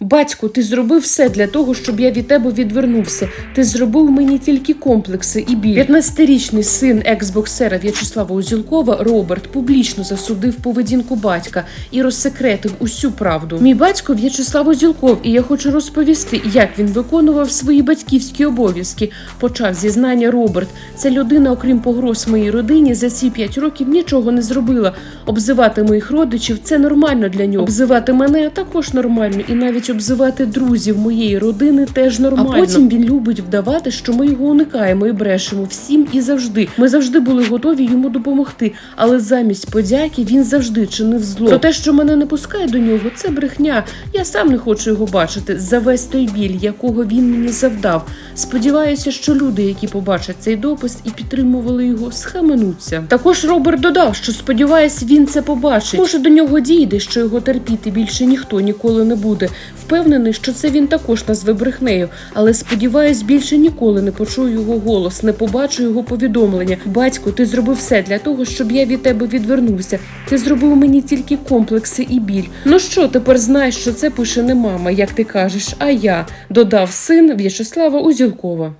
Батько, ти зробив все для того, щоб я від тебе відвернувся. Ти зробив мені тільки комплекси і біль. 15-річний син екс-боксера В'ячеслава Узілкова Роберт публічно засудив поведінку батька і розсекретив усю правду. Мій батько В'ячеслав Узілков, і я хочу розповісти, як він виконував свої батьківські обов'язки. Почав зізнання Роберт. Ця людина, окрім погроз моїй родині, за ці 5 років нічого не зробила. Обзивати моїх родичів це нормально для нього. Обзивати мене також нормально, і навіть обзивати друзів моєї родини теж нормально. А потім він любить вдавати, що ми його уникаємо і брешемо всім і завжди. Ми завжди були готові йому допомогти, але замість подяки він завжди чинив зло. Про те, що мене не пускає до нього, це брехня. Я сам не хочу його бачити за весь той біль, якого він мені завдав. Сподіваюся, що люди, які побачать цей допис і підтримували його, схаменуться. Також Роберт додав, що сподіваюсь, він це побачить. Може, до нього дійде, що його терпіти більше ніхто ніколи не буде. Впевнений, що це він також назве брехнею, але сподіваюсь, більше ніколи не почую його голос, не побачу його повідомлення. Батько, ти зробив все для того, щоб я від тебе відвернувся. Ти зробив мені тільки комплекси і біль. Ну що, тепер знаєш, що це пише не мама, як ти кажеш, а я, додав син В'ячеслава Узілкова.